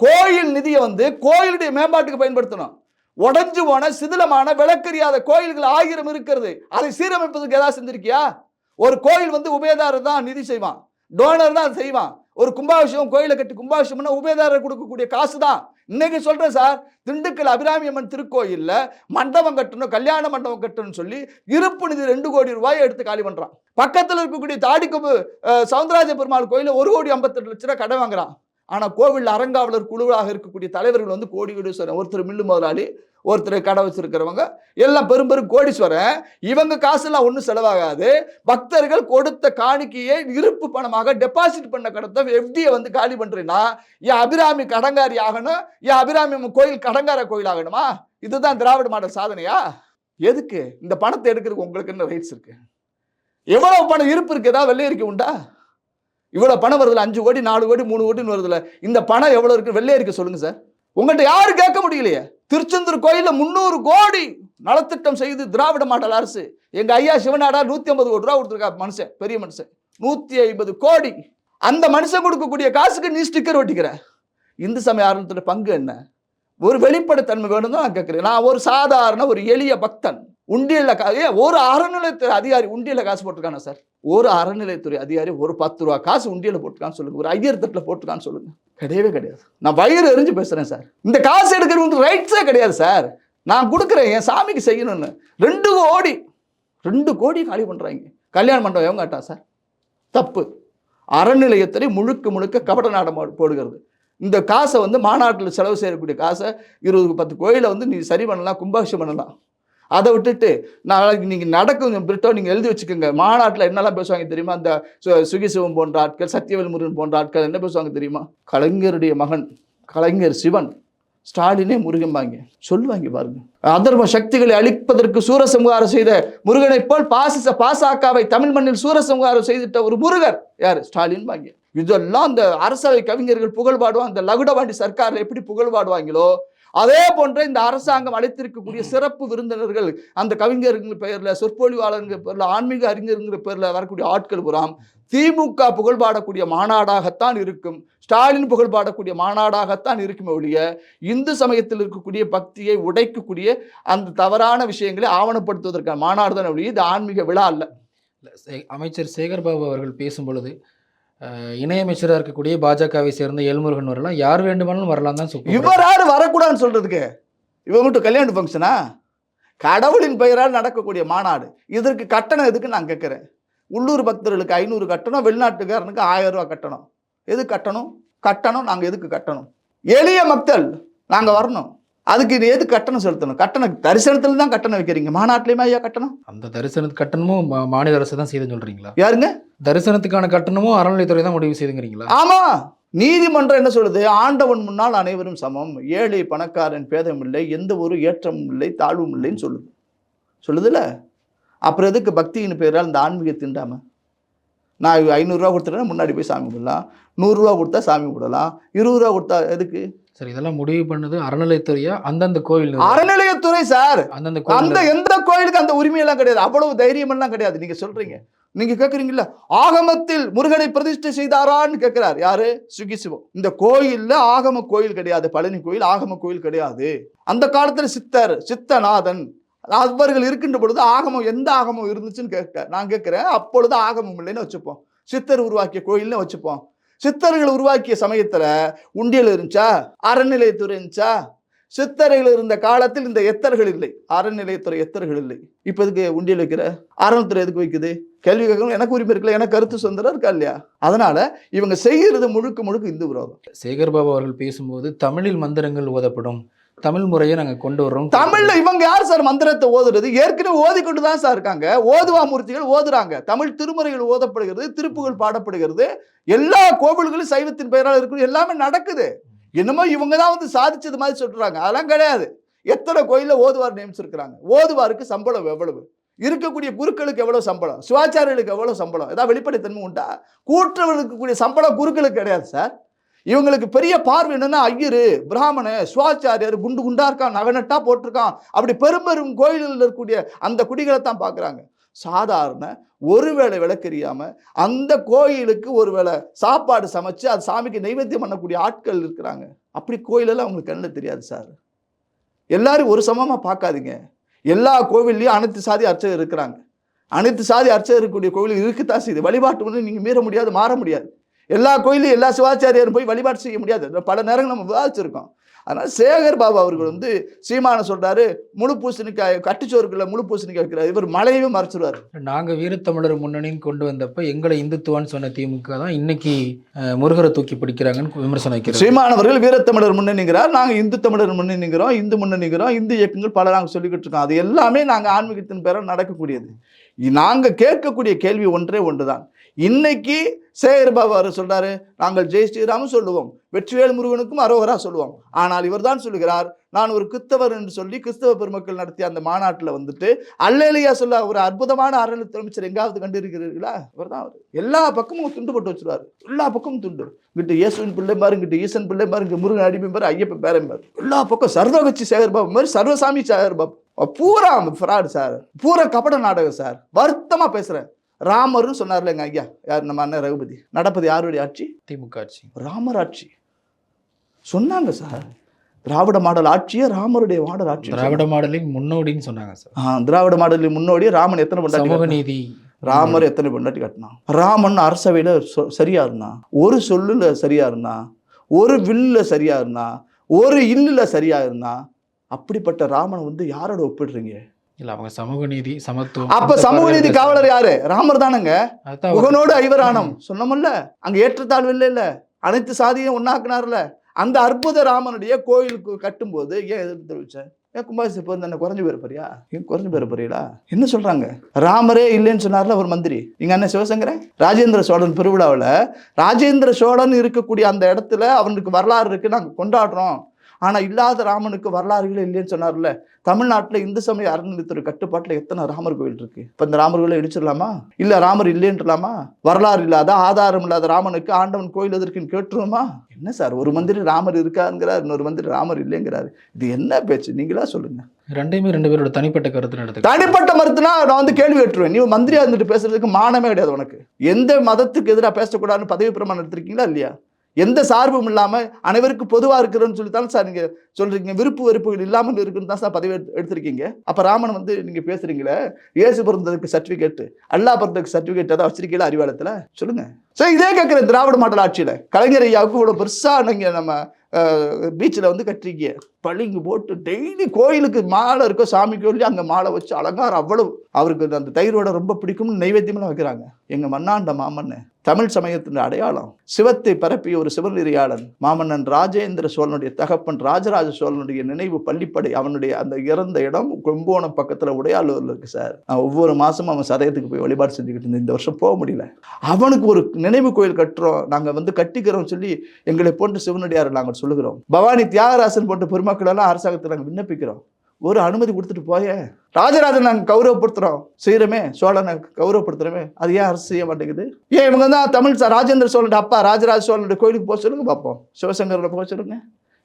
கோயில் நிதியை வந்து கோயிலுடைய மேம்பாட்டுக்கு பயன்படுத்தணும். உடைஞ்சு போன சிதிலமான விளக்கறியாத கோயில்கள் ஆயிரம் இருக்கிறது. அதை சீரமைப்பதற்கு ஏதாவது செஞ்சிருக்கியா? ஒரு கோயில் வந்து உபயதாரர் தான் நிதி செய்வான். டோனர் தான் செய்வான். ஒரு கும்பாபிஷேகம் கோயிலை கட்டி கும்பாபிஷேகம்னா உபயதாரர் கொடுக்கக்கூடிய காசு தான். இன்னைக்கு சொல்கிறேன் சார் திண்டுக்கல் அபிராமி அம்மன் திருக்கோயிலில் மண்டபம் கட்டணும் கல்யாண மண்டபம் கட்டணும்னு சொல்லி இருப்பு நிதி ரெண்டு கோடி ரூபாயை எடுத்து காலி பண்ணுறான் பக்கத்தில் இருக்கக்கூடிய தாடிக்கொம்பு அஹ், சவுந்தரராஜ பெருமாள் கோயிலில் ஒரு கோடி ஐம்பத்தெட்டு லட்ச ரூபா கடை வாங்குறான். ஆனால் கோவில் அறங்காவலர் குழுவாக இருக்கக்கூடிய தலைவர்கள் வந்து கோடி கோடி ஒருத்தர் மில்லு முதலாளி ஒருத்தர் கடை வச்சிருக்கிறவங்க எல்லாம் பெரும் பெரும் கோடீஸ்வரன் இவங்க காசுலாம் ஒன்றும் செலவாகாது. பக்தர்கள் கொடுத்த காணிக்கையை இருப்பு பணமாக டெபாசிட் பண்ண கடத்த எஃப்டியை வந்து காலி பண்ணுறீன்னா என் அபிராமி கடங்காரி ஆகணும் என் அபிராமி அம்மன் கோயில் கடங்கார கோயில் ஆகணுமா? இதுதான் திராவிட மாடல் சாதனையா? எதுக்கு? இந்த பணத்தை எடுக்கிறதுக்கு உங்களுக்கு என்ன ரைட்ஸ் இருக்கு? எவ்வளவு பணம் இருப்பு இருக்கு? ஏதாவது வெள்ளை உண்டா? இவ்வளோ பணம் வருதுல அஞ்சு கோடி நாலு கோடி மூணு கோடின்னு வருதுல இந்த பணம் எவ்வளோ இருக்கு? வெள்ளையரிக்கை சொல்லுங்க சார். உங்கள்கிட்ட யாரும் கேட்க முடியலையே. திருச்செந்தூர் கோயிலில் முந்நூறு கோடி நலத்திட்டம் செய்து திராவிட மாடல் அரசு. எங்கள் ஐயா சிவனாடா நூற்றி ஐம்பது கோடி ரூபா கொடுத்துருக்கா மனுஷன் பெரிய மனுஷன். நூற்றி ஐம்பது கோடி. அந்த மனுஷன் கொடுக்கக்கூடிய காசுக்கு நீ ஸ்டிக்கர் ஒட்டிக்கிற. இந்து சமய ஆர்வத்தோட பங்கு என்ன? ஒரு வெளிப்படைத்தன்மை வேணும் தான் நான் கேட்குறேன் நான் ஒரு சாதாரண ஒரு எளிய பக்தன். உண்டியில் கா ஒரு அறநிலையத்துறை அதிகாரி உண்டியில் காசு போட்டிருக்கானா சார்? ஒரு அறநிலையத்துறை அதிகாரி ஒரு பத்து ரூபா காசு உண்டியல்ல போட்டுருக்கான்னு சொல்லுங்க. ஒரு ஐயர் தட்டில் போட்டுருக்கான்னு சொல்லுங்க. கிடையவே கிடையாது. நான் வயிறு எரிஞ்சு பேசுறேன் சார். இந்த காசு எடுக்கிறவங்களுக்கு ரைட்ஸே கிடையாது சார். நான் கொடுக்குறேன் என் சாமிக்கு செய்யணும்னு. ரெண்டு கோடி ரெண்டு கோடி காலி பண்றாங்க. கல்யாண மண்டபம் எவங்க காட்டா சார்? தப்பு. அறநிலையத்துறை முழுக்க முழுக்க கபட நாடம் போடுகிறது. இந்த காசை வந்து மாநாட்டில் செலவு செய்யக்கூடிய காசை இருபது பத்து கோயிலை வந்து நீ சரி பண்ணலாம் கும்பாபிஷேகம் பண்ணலாம். அதை விட்டுட்டு நாளைக்கு நீங்கள் நடக்கும் பிரிட்டோ நீங்கள் எழுதி வச்சுக்கோங்க. மாநாட்டில் என்னெல்லாம் பேசுவாங்க தெரியுமா? அந்த சு- சுகிசிவம் போன்ற ஆட்கள் சத்தியவேல் முருகன் போன்ற ஆட்கள் என்ன பேசுவாங்க தெரியுமா? கலைஞருடைய மகன் கலைஞர் சிவன் ஸ்டாலினே முருகம்பாங்க சொல்லுவாங்க பாருங்க. அதர்ம சக்திகளை அழிப்பதற்கு சூரசம்ஹாரம் செய்த முருகனை போல் பாசிச பாசாக்காவை தமிழ் மண்ணில் சூரசம்ஹாரம் செய்திட்ட ஒரு முருகர் யார்? ஸ்டாலின் பாங்க இதெல்லாம் அந்த அரசவை கவிஞர்கள் புகழ் பாடுவாங்க அந்த லகுடவாண்டி சர்க்காரில் எப்படி புகழ் பாடுவாங்களோ அதே போன்ற இந்த அரசாங்கம் அழைத்திருக்கக்கூடிய சிறப்பு விருந்தினர்கள் அந்த கவிஞர்கள் பெயரில் சொற்பொழிவாளர்கள் பெயரில் ஆன்மீக அறிஞர்கள் பெயரில் வரக்கூடிய ஆட்கள் புறாம் திமுக புகழ்பாடக்கூடிய மாநாடாகத்தான் இருக்கும். ஸ்டாலின் புகழ்பாடக்கூடிய மாநாடாகத்தான் இருக்குமே ஒழிய இந்து சமயத்தில் இருக்கக்கூடிய பக்தியை உடைக்கக்கூடிய அந்த தவறான விஷயங்களை ஆவணப்படுத்துவதற்கான மாநாடு தான் ஒழிய இது ஆன்மீக விழா அல்ல. இல்ல, அமைச்சர் சேகர்பாபு அவர்கள் பேசும் பொழுது இணையமைச்சராக இருக்கக்கூடிய பாஜகவை சேர்ந்த எல்முருகன் வரலாம் யார் வேண்டுமானாலும் வரலாம் தான் இவர் யார்? வரக்கூடாதுன்னு சொல்றதுக்கு. இவங்க மட்டும் கல்யாண ஃபங்க்ஷனா கடவுளின் பெயரால் நடக்கக்கூடிய மாநாடு. இதற்கு கட்டணம் எதுக்கு நான் கேட்குறேன். உள்ளூர் பக்தர்களுக்கு ஐநூறு கட்டணம் வெளிநாட்டுக்காரனுக்கு ஆயிரம் ரூபாய் கட்டணம். எது கட்டணும்? கட்டணம் நாங்கள் எதுக்கு கட்டணும்? எளிய மக்கள் நாங்கள் வரணும். அதுக்கு இது எது கட்டணம் செலுத்தணும்? கட்டணம் தரிசனத்தில் தான் கட்டணம் வைக்கிறீங்க. மாநாட்டிலையுமா ஐயா கட்டணம்? அந்த தரிசனத்து கட்டணமும் மாநில அரசு தான் செய்துன்னு சொல்றீங்களா? யாருங்க? தரிசனத்துக்கான கட்டணமும் அறநிலைத்துறை தான் முடிவு செய்துங்கிறீங்களா? ஆமா. நீதிமன்றம் என்ன சொல்லுது? ஆண்டவன் முன்னால் அனைவரும் சமம். ஏழை பணக்காரன் பேதம் இல்லை. எந்த ஒரு ஏற்றமும் இல்லை தாழ்வும் இல்லைன்னு சொல்லுது. சொல்லுதுல அப்புறம் எதுக்கு பக்தியின் பேரால் இந்த ஆன்மீக திண்டாம? நான் ஐநூறுரூவா கொடுத்துட்டேன்னா முன்னாடி போய் சாமி கும்பிடலாம். நூறுரூவா கொடுத்தா சாமி கும்பிடலாம். இருபது ரூபா கொடுத்தா எதுக்கு? சரி இதெல்லாம் முடிவு பண்ணது அறநிலைத்துறையா அந்தந்த நிர்வாகம். அறநிலையத்துறை சார். அந்தந்த அந்த எந்த கோயிலுக்கு அந்த உரிமையெல்லாம் கிடையாது. அவ்வளவு தைரியமெல்லாம் கிடையாது. நீங்க சொல்றீங்க. நீங்க கேக்குறீங்கல்ல? ஆகமத்தில் முருகனை பிரதிஷ்டை செய்தாரான்னு கேட்கிறார் யாரு? சுகி சிவம். இந்த கோயில்ல ஆகம கோயில் கிடையாது. பழனி கோயில் ஆகம கோயில் கிடையாது. அந்த காலத்துல சித்தர் சித்தநாதன் அவர்கள் இருக்கின்ற பொழுது ஆகமம் எந்த ஆகமம் இருந்துச்சுன்னு கேட்க நான் கேட்குறேன் அப்பொழுது ஆகமம் இல்லைன்னு வச்சுப்போம். சித்தர் உருவாக்கிய கோயில்னு வச்சுப்போம். சித்தர்கள் உருவாக்கிய சமயத்துல உண்டியல் இருந்துச்சா? அறநிலையத்துறை இருந்துச்சா? சித்தரையில் இருந்த காலத்தில் இந்த எத்தர்கள் இல்லை. அறநிலையத்துறை எத்தர்கள் இல்லை. இப்போ இதுக்கு உண்டியல் வைக்கிற? அறநிலையத்துறை எதுக்கு வைக்குது? கேள்வி கேட்கணும். எனக்கு உரிமை இருக்குல்ல? எனக்கு கருத்து சுதந்திரம் இருக்கா இல்லையா? அதனால இவங்க செய்கிறது முழுக்க முழுக்க இந்து விரோதம். சேகர் பாபா அவர்கள் பேசும்போது தமிழில் மந்திரங்கள் ஓதப்படும். தமிழ் முறையை நாங்கள் கொண்டு வர்றோம். தமிழ்ல இவங்க யார் சார் மந்திரத்தை ஓதுறது? ஏற்கனவே ஓதிக்கொண்டு தான் சார் இருக்காங்க. ஓதுவா மூர்த்திகள் ஓதுறாங்க. தமிழ் திருமுறைகள் ஓதப்படுகிறது திருப்புகள் பாடப்படுகிறது. எல்லா கோவில்களும் சைவத்தின் பெயரால் இருக்குது. எல்லாமே நடக்குது. என்னமோ இவங்க தான் வந்து சாதிச்சது மாதிரி சொல்றாங்க. அதெல்லாம் கிடையாது. எத்தனை கோயிலில் ஓதுவார் நேம்ஸ் இருக்கிறாங்க. ஓதுவாருக்கு சம்பளம் எவ்வளவு? இருக்கக்கூடிய குருக்களுக்கு எவ்வளவு சம்பளம்? சிவாச்சாரியர்களுக்கு எவ்வளவு சம்பளம்? ஏதாவது வெளிப்படைத்தன்மை உண்டா? கூற்றவர்களுக்கு கூடிய சம்பளம் குருக்களுக்கு கிடையாது சார். இவங்களுக்கு பெரிய பார்வை என்னன்னா ஐயரு பிராமண சுவாச்சாரியர் குண்டு குண்டா இருக்கான் நகனட்டா போட்டிருக்கான். அப்படி பெரும்பெரும் கோயில்களில் இருக்கக்கூடிய அந்த குடிகளை தான் பார்க்குறாங்க. சாதாரண ஒருவேளை விளக்கெறியாமல் அந்த கோயிலுக்கு ஒருவேளை சாப்பாடு சமைச்சு அது சாமிக்கு நைவேத்தியம் பண்ணக்கூடிய ஆட்கள் இருக்கிறாங்க. அப்படி கோயிலெல்லாம் அவங்களுக்கு கண்ணில் தெரியாது சார். எல்லாரும் ஒரு சமமாக பார்க்காதீங்க. எல்லா கோவில்லையும் அனைத்து சாதி அர்ச்சகர் இருக்கிறாங்க. அனைத்து சாதி அர்ச்சகர் இருக்கக்கூடிய கோவில் இருக்குத்தான் செய்யுது. வழிபாட்டு ஒன்று நீங்கள் மீற முடியாது மாற முடியாது. எல்லா கோயிலையும் எல்லா சிவாச்சாரியாரும் போய் வழிபாடு செய்ய முடியாது. பல நேரங்கள் நம்ம விவாதிச்சிருக்கோம். அதனால் சேகர் பாபா அவர்கள் வந்து சீமான சொல்றாரு முழு பூசணிக்காய் கட்டுச்சோறுக்குள்ள முழு பூசணிக்காய் வைக்கிறார். இவர் மலையவே மறைச்சிருவார். நாங்க வீரத்தமிழர் முன்னணின்னு கொண்டு வந்தப்ப எங்களை இந்துத்துவான்னு சொன்ன திமுக தான் இன்னைக்கு முருகரை தூக்கி பிடிக்கிறாங்கன்னு விமர்சனம் வைக்கிறாங்க. சீமானவர்கள் வீரத்தமிழர் முன்னணிங்கிறார். நாங்கள் இந்து தமிழர் முன்னணிங்கிறோம் இந்து முன்னணிங்கிறோம் இந்து இயக்கங்கள் பல நாங்கள் சொல்லிக்கிட்டு இருக்கோம். அது எல்லாமே நாங்கள் ஆன்மீகத்தின் பேரால் நடக்கக்கூடியது. நாங்கள் கேட்கக்கூடிய கேள்வி ஒன்றே ஒன்றுதான். இன்னைக்கு சேகர் பாபா அவர் சொல்றாரு நாங்கள் ஜெய் ஸ்ரீராமும் சொல்லுவோம் வெற்றிவேல் முருகனுக்கும் அரோகரா சொல்லுவோம். ஆனால் இவர்தான் சொல்லுகிறார் நான் ஒரு கிறிஸ்தவர் என்று சொல்லி கிறிஸ்தவ பெருமக்கள் நடத்திய அந்த மாநாட்டில் வந்துட்டு அல்லேலியா சொல்ல ஒரு அற்புதமான அறநிலை அமைச்சர் எங்காவது கண்டிருக்கிறீர்களா? அவர் தான் அவர். எல்லா பக்கமும் துண்டு போட்டு வச்சிருவார். எல்லா பக்கமும் துண்டு. இங்கிட்டு இயேசுவின் பிள்ளை பாரு இங்கிட்டு ஈசன் பிள்ளை பாரு இங்கே முருகன் அடிமை பாரு ஐயப்பன் பேரன் பாரு. எல்லா பக்கம் சர்வகட்சி சேகர் பாபு மாதிரி சர்வசாமி சேகர் பாபு. பூரா ஃப்ராடு சார். பூரா கபட நாடகம் சார். வருத்தமாக பேசுகிறேன் ராமர்னு சொன்னார்ல எங்க ஐயா? யார் நம்ம அண்ணன் ரகுபதி? நடப்பது யாருடைய ஆட்சி? திமுக ஆட்சி. ராமர் ஆட்சி. சொன்னாங்க சார் திராவிட மாடல் ஆட்சியே ராமருடைய மாடல் ஆட்சி. திராவிட மாடலின் முன்னோடின்னு சொன்னாங்க சார் ஆ, திராவிட மாடலின் முன்னோடி ராமன் எத்தனை பொண்டாட்டி? நீதி. ராமர் எத்தனை பொண்டாட்டி கட்டினான்? ராமன் அரசவையில சரியா இருந்தான் ஒரு சொல்லுல சரியா இருந்தான் ஒரு வில்லுல சரியா இருந்தான் ஒரு இல்லுல சரியா இருந்தான் அப்படிப்பட்ட ராமனை வந்து யாரோட ஒப்பிடுறீங்க? இல்ல அவங்க சமூக நீதி சமத்துவம் அப்ப சமூக நீதி காவலர் யாரு? ராமர் தானங்க. முகனோடு ஐவரானம். சொன்னோம்ல அங்க ஏற்றத்தாழ்வு இல்லை இல்ல அனைத்து சாதியும் ஒன்னாக்குனார்ல அந்த அற்புத ராமனுடைய கோயிலுக்கு கட்டும்போது ஏன் எதிர்ப்பு தெரிவிச்ச? ஏன் கும்பாபிஷேகம் இப்போ என்ன குறைஞ்சு போறியா? ஏன் குறைஞ்சு போயிரு போறீங்களா என்ன சொல்றாங்க? ராமரே இல்லைன்னு சொன்னார்ல ஒரு மந்திரி. நீங்க அண்ணன் சிவசங்கரன் ராஜேந்திர சோழன் பெருவிழாவில் ராஜேந்திர சோழன் இருக்கக்கூடிய அந்த இடத்துல அவனுக்கு வரலாறு இருக்கு நாங்க கொண்டாடுறோம். ஆனா இல்லாத ராமனுக்கு வரலாறுகளே இல்லைன்னு சொன்னார்ல. தமிழ்நாட்டுல இந்து சமய அறநிலையத்துறை கட்டுப்பாட்டுல எத்தனை ராமர் கோயில் இருக்கு? இப்ப இந்த ராமர் கோயிலை இடிச்சிடலாமா இல்ல ராமர் இல்லைன்றலாமா? வரலாறு இல்லாத ஆதாரம் இல்லாத ராமனுக்கு ஆண்டவன் கோயில் எதற்குன்னு கேட்டுருவோமா? என்ன சார் ஒரு மந்திரி ராமர் இருக்காருங்கிறார் இன்னொரு மந்திரி ராமர் இல்லைங்கிறாரு. இது என்ன பேச்சு? நீங்களா சொல்லுங்க. ரெண்டையுமே ரெண்டு பேரோட தனிப்பட்ட கருத்து நடத்து தனிப்பட்ட மருத்துனா நான் வந்து கேள்வி கேட்டுருவேன் நீ மந்திரியா இருந்துட்டு பேசுறதுக்கு மானமே கிடையாது உனக்கு. எந்த மதத்துக்கு எதிராக பேசக்கூடாதுன்னு பதவி பிரமாணம் எடுத்திருக்கீங்களா இல்லையா? எந்த சார்பும் இல்லாமல் அனைவருக்கும் பொதுவாக இருக்கிறோன்னு சொல்லி சார் நீங்கள் சொல்கிறீங்க விருப்பு வெறுப்புகள் இல்லாமல் இருக்குன்னு தான் சார் பதவி எடுத்திருக்கீங்க. அப்போ ராமன் வந்து நீங்கள் பேசுறீங்களே இயேசு பிறந்ததுக்கு சர்டிஃபிகேட் அல்லா பிறந்ததுக்கு சர்டிஃபிகேட் ஏதாவது வச்சிருக்கீங்களா அறிவாளத்தில் சொல்லுங்கள் சரி இதே கேட்குறேன் திராவிட மாடல் ஆட்சியில். கலைஞர் ஐயாவுக்கு இவ்வளோ பெருசாக நீங்கள் நம்ம பீச்சில் வந்து கட்டிருக்கீங்க. பளிங்கு போட்டு டெய்லி கோயிலுக்கு மாலை இருக்கோ சாமி கோயிலே அங்கே மாலை வச்சு அலங்காரம் அவ்வளவு. அவருக்கு அந்த தயிரோட ரொம்ப பிடிக்கும்னு நைவேத்தியமெல்லாம் வைக்கிறாங்க. எங்க மண்ணாண்ட மாமன்னு தமிழ் சமயத்தின் அடையாளம். சிவத்தை பரப்பிய ஒரு சிவநெறியாளன் மாமன்னன் ராஜேந்திர சோழனுடைய தகப்பன் ராஜராஜ சோழனுடைய நினைவு பள்ளிப்படை அவனுடைய அந்த இறந்த இடம் கும்போணம் பக்கத்துல உடையாளூர்ல இருக்கு சார். நான் ஒவ்வொரு மாசமும் அவன் சதயத்துக்கு போய் வழிபாடு செஞ்சுக்கிட்டு இருந்தேன். இந்த வருஷம் போக முடியல. அவனுக்கு ஒரு நினைவு கோயில் கட்டுறோம். நாங்க வந்து கட்டிக்கிறோம் சொல்லி எங்களை போன்ற சிவனடியார் நாங்கள் சொல்லுகிறோம். பவானி தியாகராசன் போன்ற பெருமா மக்களெல்லாம் அரசாங்கத்தில் நாங்கள் விண்ணப்பிக்கிறோம். ஒரு அனுமதி கொடுத்துட்டு போய ராஜராஜன் நாங்கள் கௌரவப்படுத்துறோம். செய்கிறோமே சோழனை கௌரவப்படுத்துறோமே. அது ஏன் அரசு செய்ய மாட்டேங்குது? ஏன் இவங்க தான் தமிழ் ராஜேந்திர சோழன் அப்பா ராஜராஜ சோழனுடைய கோயிலுக்கு போக சொல்லுங்க பார்ப்போம். சிவசங்கரில் போக சொல்லுங்க.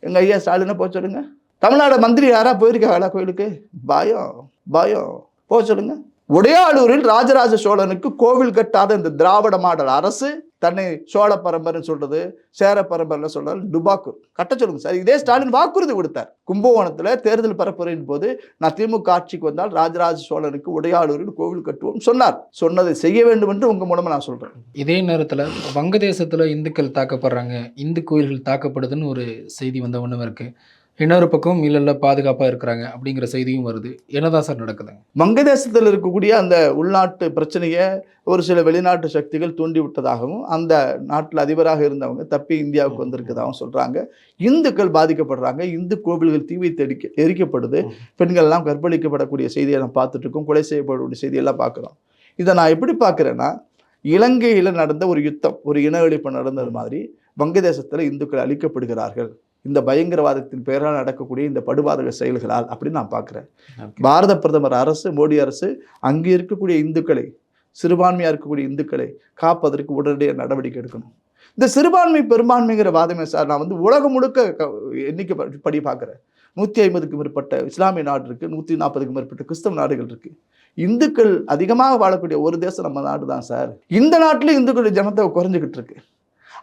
எங்க ஐயா ஸ்டாலினை போக சொல்லுங்க. தமிழ்நாடு மந்திரி யாரா போயிருக்காங்களா கோயிலுக்கு? பயம் பயம். போக சொல்லுங்கள் உடையாளூரில் ராஜராஜ சோழனுக்கு கோவில் கட்டாத இந்த திராவிட மாடல் அரசு தன்னை சோழ பரம்பரைன்னு சொல்றது சேர பரம்பரை சொல்றது டுபாக்கு. கட்ட சொல்லுங்க சார். இதே ஸ்டாலின் வாக்குறுதி கொடுத்தார். கும்பகோணத்தில் தேர்தல் பரப்புரையின் போது நான் திமுக ஆட்சிக்கு வந்தால் ராஜராஜ சோழனுக்கு உடையாளூரில் கோவில் கட்டுவோம் சொன்னார். சொன்னதை செய்ய வேண்டும் என்று உங்க மூலமா நான் சொல்றேன். இதே நேரத்தில் வங்கதேசத்தில் இந்துக்கள் தாக்கப்படுறாங்க. இந்து கோயில்கள் தாக்கப்படுதுன்னு ஒரு செய்தி வந்த ஒன்றும் இருக்கு. இன்னொரு பக்கம் இல்லைல்ல பாதுகாப்பாக இருக்கிறாங்க அப்படிங்கிற செய்தியும் வருது. என்னதான் சார் நடக்குதுங்க? வங்கதேசத்தில் இருக்கக்கூடிய அந்த உள்நாட்டு பிரச்சனையை ஒரு சில வெளிநாட்டு சக்திகள் தூண்டி விட்டதாகவும் அந்த நாட்டில் அதிபராக இருந்தவங்க தப்பி இந்தியாவுக்கு வந்திருக்கதாகவும் சொல்றாங்க. இந்துக்கள் பாதிக்கப்படுறாங்க. இந்து கோவில்கள் தீ வைத்து எரிக்க எரிக்கப்படுது பெண்கள்லாம் கற்பழிக்கப்படக்கூடிய செய்தியை நான் பார்த்துட்டு இருக்கோம். கொலை செய்யப்படக்கூடிய செய்தியெல்லாம் பார்க்குறோம். இதை நான் எப்படி பார்க்குறேன்னா இலங்கையில் நடந்த ஒரு யுத்தம் ஒரு இன அழிப்பு நடந்தது மாதிரி வங்கதேசத்தில் இந்துக்கள் அழிக்கப்படுகிறார்கள். இந்த பயங்கரவாதத்தின் பெயரால் நடக்கக்கூடிய இந்த படுபாதக செயல்களால் அப்படின்னு நான் பார்க்குறேன். பாரத பிரதமர் அரசு மோடி அரசு அங்கே இருக்கக்கூடிய இந்துக்களை சிறுபான்மையாக இருக்கக்கூடிய இந்துக்களை காப்பதற்கு உடனடியாக நடவடிக்கை எடுக்கணும். இந்த சிறுபான்மை பெரும்பான்மைங்கிற வாதமே சார் நான் வந்து உலகம் முழுக்க எண்ணிக்கை படி பார்க்குறேன். நூற்றி ஐம்பதுக்கும் மேற்பட்ட இஸ்லாமிய நாடு இருக்குது நூற்றி நாற்பதுக்கும் மேற்பட்ட கிறிஸ்தவ நாடுகள் இருக்குது இந்துக்கள் அதிகமாக வாழக்கூடிய ஒரு தேசம் நம்ம நாடு தான் சார். இந்த நாட்டில் இந்துக்களுடைய ஜனத்தொகை குறைஞ்சிக்கிட்டு இருக்கு.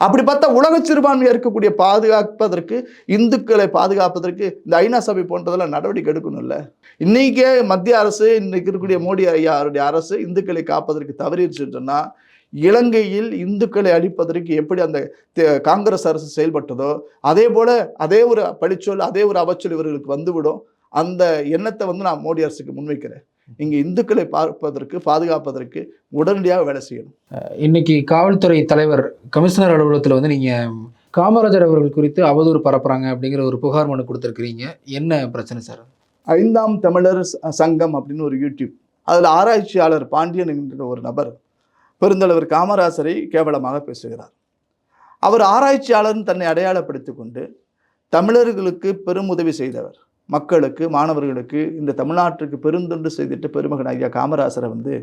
அப்படி பார்த்தா உலக சிறுபான்மையாக இருக்கக்கூடிய பாதுகாப்பதற்கு இந்துக்களை பாதுகாப்பதற்கு இந்த ஐநா சபை போன்றதெல்லாம் நடவடிக்கை எடுக்கணும்ல? இன்னைக்கே மத்திய அரசு இன்றைக்கு இருக்கக்கூடிய மோடி ஐயா அவருடைய அரசு இந்துக்களை காப்பதற்கு தவறிடுச்சுன்னு சொன்னா இலங்கையில் இந்துக்களை அழிப்பதற்கு எப்படி அந்த காங்கிரஸ் அரசு செயல்பட்டதோ அதே போல அதே ஒரு பழிச்சொல் அதே ஒரு அவச்சொல் இவர்களுக்கு வந்துவிடும். அந்த எண்ணத்தை வந்து நான் மோடி அரசுக்கு முன்வைக்கிறேன். இங்க இந்துக்களை பார்ப்பதற்கு பாதுகாப்பதற்கு உடனடியாக வேலை செய்யணும். இன்னைக்கு காவல்துறை தலைவர் கமிஷனர் அலுவலகத்தில் வந்து நீங்கள் காமராஜர் அவர்கள் குறித்து அவதூறு பரப்புறாங்க அப்படிங்கிற ஒரு புகார் மனு கொடுத்துருக்கிறீங்க. என்ன பிரச்சனை சார்? ஐந்தாம் தமிழர் சங்கம் அப்படின்னு ஒரு யூடியூப். அதில் ஆராய்ச்சியாளர் பாண்டியன் என்கிற ஒரு நபர் பெருந்தலைவர் காமராசரை கேவலமாக பேசுகிறார். அவர் ஆராய்ச்சியாளர்னு தன்னை அடையாளப்படுத்திக் கொண்டு தமிழர்களுக்கு பெரும் உதவி செய்தவர். மக்களுக்கு மாணவர்களுக்கு இந்த தமிழ்நாட்டுக்கு பெருந்தொண்டு செய்துட்டு பெருமகன் ஐயா காமராசரை வந்து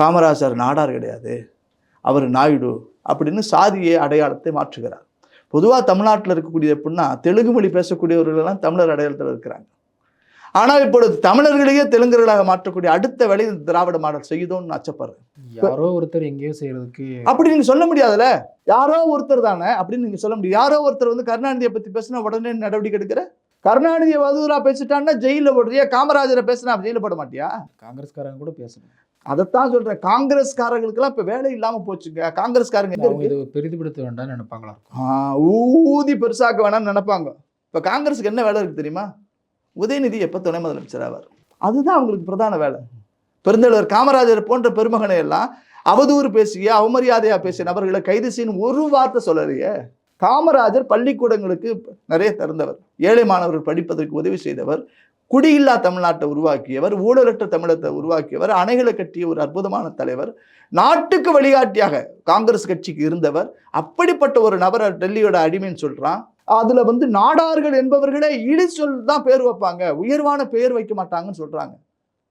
காமராசர் நாடார் கிடையாது அவர் நாயுடு அப்படின்னு சாதியை அடையாளத்தை மாற்றுகிறார். பொதுவாக தமிழ்நாட்டில் இருக்கக்கூடிய எப்படின்னா தெலுங்கு மொழி பேசக்கூடியவர்களெல்லாம் தமிழர் அடையாளத்தில் இருக்கிறாங்க. ஆனால் இப்பொழுது தமிழர்களையே தெலுங்கர்களாக மாற்றக்கூடிய அடுத்த வேலை இந்த திராவிட மாடல் செய்யுதோன்னு நான் அச்சப்படுறேன். யாரோ ஒருத்தர் எங்கேயோ செய்யறதுக்கு அப்படி நீங்க சொல்ல முடியாதுல்ல? யாரோ ஒருத்தர் தானே அப்படின்னு நீங்க சொல்ல முடியும். யாரோ ஒருத்தர் வந்து கருணாநிதியை பத்தி பேசினா உடனே நடவடிக்கை எடுக்கிற? கருணாநிதியை வதூரா பேசிட்டான்னா ஜெயில போடுறியா? காமராஜரை பேசினா ஜெயில போட மாட்டியா? காங்கிரஸ்காரங்க கூட பேசணும். அதைத்தான் சொல்றேன். காங்கிரஸ்காரர்களுக்கெல்லாம் இப்ப வேலை இல்லாம போச்சுங்க. காங்கிரஸ்காரங்க? இது பெரிதுபடுத்த வேண்டாம்னு நினைப்பாங்களா? ஊதி பெருசாக்க வேணாம்னு நினைப்பாங்க. இப்ப காங்கிரஸுக்கு என்ன வேலை இருக்கு தெரியுமா? உதயநிதி எப்ப துணை முதலமைச்சர் ஆவார்? அதுதான் அவங்களுக்கு பிரதான வேலை. பெருந்தலைவர் காமராஜர் போன்ற பெருமகனை எல்லாம் அவதூறு பேசிய அவமரியாதையா பேசிய நபர்களை கைது செய்யணும் ஒரு வார்த்தை சொல்லலையே. காமராஜர் பள்ளிக்கூடங்களுக்கு நிறைய திறந்தவர். ஏழை மாணவர்கள் படிப்பதற்கு உதவி செய்தவர். குடியில்லா தமிழ்நாட்டை உருவாக்கியவர். ஊழலற்ற தமிழத்தை உருவாக்கியவர். அணைகளை கட்டிய ஒரு அற்புதமான தலைவர். நாட்டுக்கு வழிகாட்டியாக காங்கிரஸ் கட்சிக்கு இருந்தவர். அப்படிப்பட்ட ஒரு நபரை டெல்லியோட அடிமைன்னு சொல்கிறான் அதில் வந்து நாடார்கள் என்பவர்களே இழி சொல் தான் பேர் வைப்பாங்க. உயர்வான பெயர் வைக்க மாட்டாங்கன்னு சொல்கிறாங்க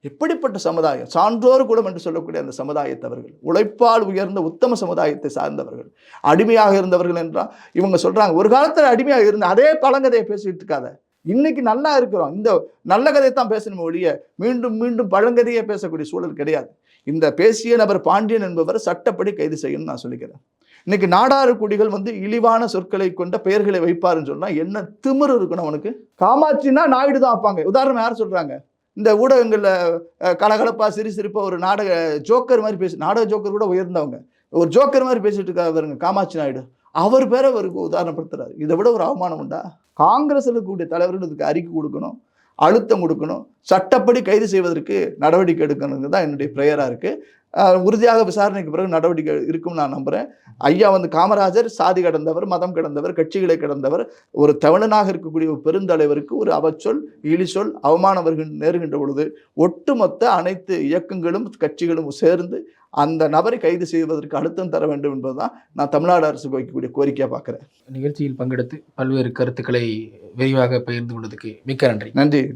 எப்படிப்பட்ட சமுதாயம்? சான்றோர் குலம் என்று சொல்லக்கூடிய அந்த சமுதாயத்தவர்கள். உழைப்பால் உயர்ந்த உத்தம சமுதாயத்தை சார்ந்தவர்கள். அடிமையாக இருந்தவர்கள் என்றால் இவங்க சொல்கிறாங்க ஒரு காலத்தில் அடிமையாக இருந்த அதே பழங்கதையை பேசிட்டு இருக்காத. இன்னைக்கு நல்லா இருக்கிறோம். இந்த நல்ல கதையை தான் பேசணும் ஒழிய மீண்டும் மீண்டும் பழங்கதையை பேசக்கூடிய சூழல் கிடையாது. இந்த பேசிய நபர் பாண்டியன் என்பவர் சட்டப்படி கைது செய்யணும்னு நான் சொல்லிக்கிறேன். இன்னைக்கு நாடாறு குடிகள் வந்து இழிவான சொற்களை கொண்ட பெயர்களை வைப்பாருன்னு சொன்னால் என்ன திமிரு இருக்கணும் அவனுக்கு? காமாட்சின்னா நாயுடு தான் வைப்பாங்க. உதாரணம் யார் சொல்கிறாங்க இந்த ஊடகங்களில் கலகலப்பாக சிறு சிரி ஒரு நாடக ஜோக்கர் மாதிரி பேசி நாடக ஜோக்கர் கூட உயர்ந்தவங்க. ஒரு ஜோக்கர் மாதிரி பேசிட்டு இருக்காருங்க காமாட்சி நாயுடு. அவர் பேரை அவருக்கு உதாரணப்படுத்துறாரு. இதை விட ஒரு அவமானம் உண்டா? காங்கிரஸில் இருக்கக்கூடிய தலைவர்கள் இதுக்கு அறிக்கை கொடுக்கணும். அழுத்தம் கொடுக்கணும். சட்டப்படி கைது செய்வதற்கு நடவடிக்கை எடுக்கணுங்கிறது தான் என்னுடைய ப்ரேயராக இருக்குது உறுதியாக விசாரணைக்கு பிறகு நடவடிக்கை இருக்கும்னு நான் நம்புகிறேன் ஐயா வந்து காமராஜர் சாதி கடந்தவர் மதம் கடந்தவர் கட்சிகளை கடந்தவர் ஒரு தமிழனாக இருக்கக்கூடிய ஒரு பெருந்தலைவருக்கு ஒரு அவச்சொல் இழிசொல் அவமானம் வருகின்ற நேருகின்ற பொழுது ஒட்டுமொத்த அனைத்து இயக்கங்களும் கட்சிகளும் சேர்ந்து அந்த நபரை கைது செய்வதற்கு அழுத்தம் தர வேண்டும் என்பதுதான் நான் தமிழ்நாடு அரசுக்கு வைக்கக்கூடிய கோரிக்கையாக பார்க்குறேன். நிகழ்ச்சியில் பங்கெடுத்து பல்வேறு கருத்துக்களை விரிவாக பகிர்ந்து கொண்டதுக்கு மிக்க நன்றி. நன்றி.